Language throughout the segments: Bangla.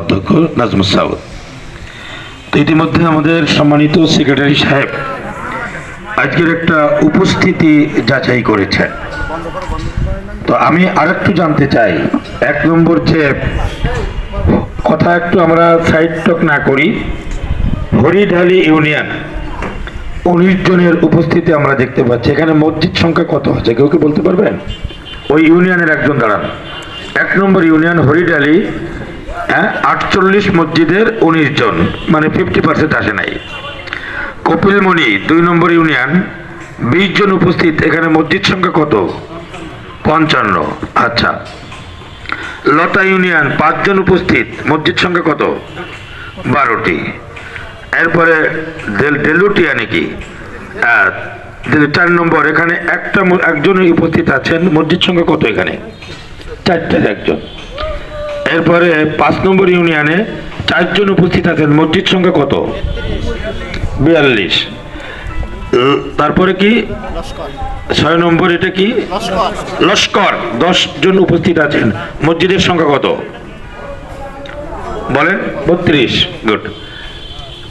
অধ্যক্ষ নাজমুস সাউদ। তো ইতিমধ্যে আমাদের সম্মানিত সেক্রেটারি সাহেব আজকের একটা উপস্থিতি যাচাই করেছেন। তো আমি আরেকটু জানতে চাই, এক নম্বর যে কথা একটু আমরা সাইড টক না করি হরিঢালি ইউনিয়ন উনিশ জনের উপস্থিতি আমরা দেখতে পাচ্ছি। এখানে মসজিদ সংখ্যা কত আছে, কেউ কি বলতে পারবেন? ওই ইউনিয়নের একজন দাঁড়ান। এক নম্বর ইউনিয়ন হরিডালি হ্যাঁ? আটচল্লিশ মসজিদের উনিশ জন মানে ফিফটি পার্সেন্ট আসে নাই। কপিলমণি দুই নম্বর ইউনিয়ন বিশ জন উপস্থিত এখানে মসজিদ সংখ্যা কত? পঞ্চান্ন। আচ্ছা। লতা ইউনিয়ন পাঁচজন উপস্থিত মসজিদ সংখ্যা কত? বারোটি। এরপরে ডেল ডেলুটিয়া নাকি? আহ, চার নম্বর এখানে একটা একজনই উপস্থিত আছেন মসজিদ সংখ্যা কত এখানে? চারটার একজন। এরপরে পাঁচ নম্বর ইউনিয়নে চারজন উপস্থিত আছেন। মসজিদ সংখ্যা কত? বিয়াল্লিশ। তারপরে কি? ছয় নম্বর এটা কি? লস্কর। দশ জন উপস্থিত আছেন। মসজিদের সংখ্যা কত? বলেন। বত্রিশ। গুড।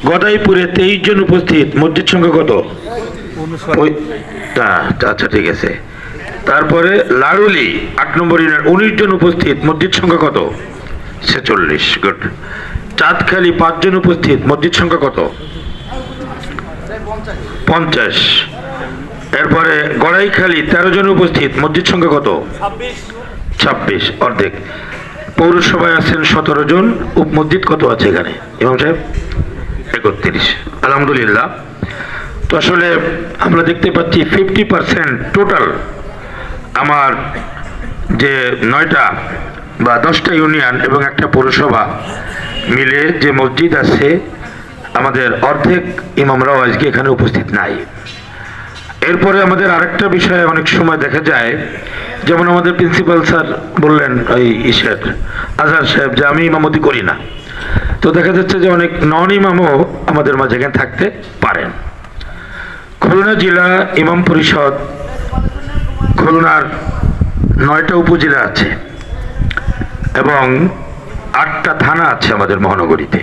গদাইপুরে তেইশ জন উপস্থিত। মসজিদ সংখ্যা কত? আচ্ছা ঠিক আছে। তারপরে লারুলি আট নম্বর ইউনিয়ন উনিশ জন উপস্থিত মসজিদ সংখ্যা কত? ছেচল্লিশ গুড। চাঁদখালি পাঁচজন উপস্থিত মসজিদ সংখ্যা কত? পঞ্চাশ। এরপরে গড়াইখালি তেরো জন উপস্থিত মসজিদ সংখ্যা কত? ছাব্বিশ। অর্ধেক। পৌরসভায় আছেন সতেরো জন উপ- মসজিদ কত আছে এখানে? ইমাম সাহেব? একত্রিশ। আলহামদুলিল্লাহ। তো আসলে আমরা দেখতে পাচ্ছি ফিফটি পার্সেন্ট টোটাল আমার যে নয়টা বা দশটা ইউনিয়ন এবং একটা পৌরসভা মিলে যে মসজিদ আছে, আমাদের অর্ধেক ইমামরাও আজকে এখানে উপস্থিত নাই। এরপরে আমাদের আরেকটা বিষয়ে অনেক সময় দেখা যায়, যেমন আমাদের প্রিন্সিপাল স্যার বললেন ওই ইসের, আজহার সাহেব যে আমি ইমামতি করি না। তো দেখা যাচ্ছে যে অনেক নন ইমামও আমাদের মাঝে এখানে থাকতে পারেন। খুলনা জেলা ইমাম পরিষদ খুলনার নয়টা উপজেলা আছে এবং আটটা থানা আছে আমাদের মহানগরীতে।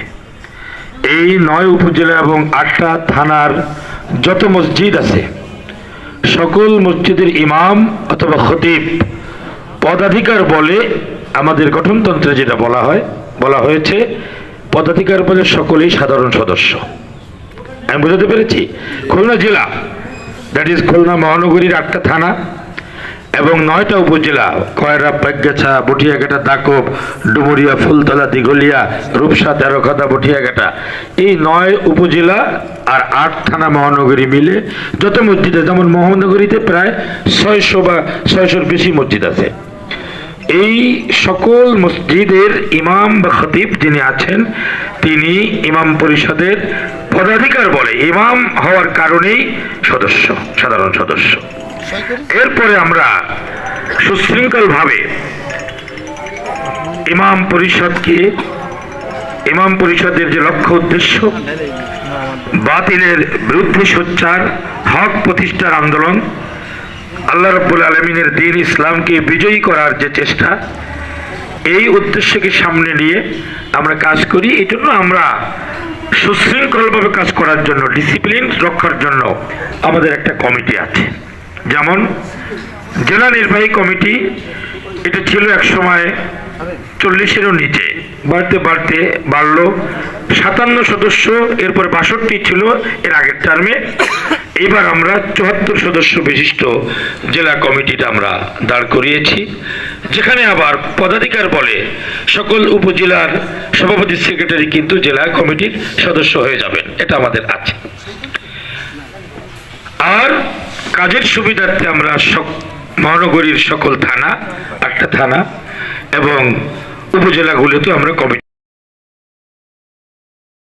এই নয় উপজেলা এবং আটটা থানার যত মসজিদ আছে, সকল মসজিদের ইমাম অথবা খতিব পদাধিকার বলে আমাদের গঠনতন্ত্রে যেটা বলা হয়, বলা হয়েছে, পদাধিকার বলে সকলেই সাধারণ সদস্য। আমি বোঝাতে পেরেছি? খুলনা জেলা দ্যাট ইজ খুলনা মহানগরীর আটটা থানা। এবং নয়টা উপজেলা, কয়রা প্রজ্ঞাছা বটিয়াঘাটা দাকব ডুমুরিয়া, ফুলতলা, দিঘলিয়া, রূপসা, তেরোখাদা বটিয়াঘাটা এই নয় উপজেলা আর আট থানা মহানগরী মিলে যত মসজিদ আছে, যেমন মহানগরীতে প্রায় ছয়শো বা ছয়শোর বেশি মসজিদ আছে। এই সকল মসজিদের ইমাম বা খতিব যিনি আছেন, তিনি ইমাম পরিষদের পদাধিকার বলে। ইমাম হওয়ার কারণেই সদস্য, সাধারণ সদস্য। এরপরে আমরা সুশৃঙ্খলভাবে ইমাম পরিষদকে, ইমাম পরিষদের যে লক্ষ্য উদ্দেশ্য, বাতিলের বিরুদ্ধে সোচ্চার, হক প্রতিষ্ঠার আন্দোলন, আল্লাহ রব্বুল আলমিনের দিন ইসলামকে বিজয়ী করার যে চেষ্টা, এই উদ্দেশ্যকে সামনে নিয়ে আমরা কাজ করি। এই জন্য আমরা সুশৃঙ্খলভাবে কাজ করার জন্য ডিসিপ্লিন রক্ষার জন্য আমাদের একটা কমিটি আছে। যেমন জেলা নির্বাহী কমিটি, এটা ছিল এক সময় চল্লিশেরও নিচে, বাড়তে বাড়তে বাড়লো। সাতান্ন সদস্য, এরপর বাষট্টি ছিল এর আগের টার্মে এবার আমরা চুয়াত্তর সদস্য বিশিষ্ট জেলা কমিটিটা আমরা দাঁড় করিয়েছি। যেখানে আবার পদাধিকার বলে সকল উপজেলার সভাপতি সেক্রেটারি কিন্তু জেলা কমিটির সদস্য হয়ে যাবেন। এটা আমাদের আছে। আর কাজের সুবিধার্থে আমরা মহানগরীর সকল থানা আটটা থানা এবং উপজেলাগুলোতে আমরা কমিটি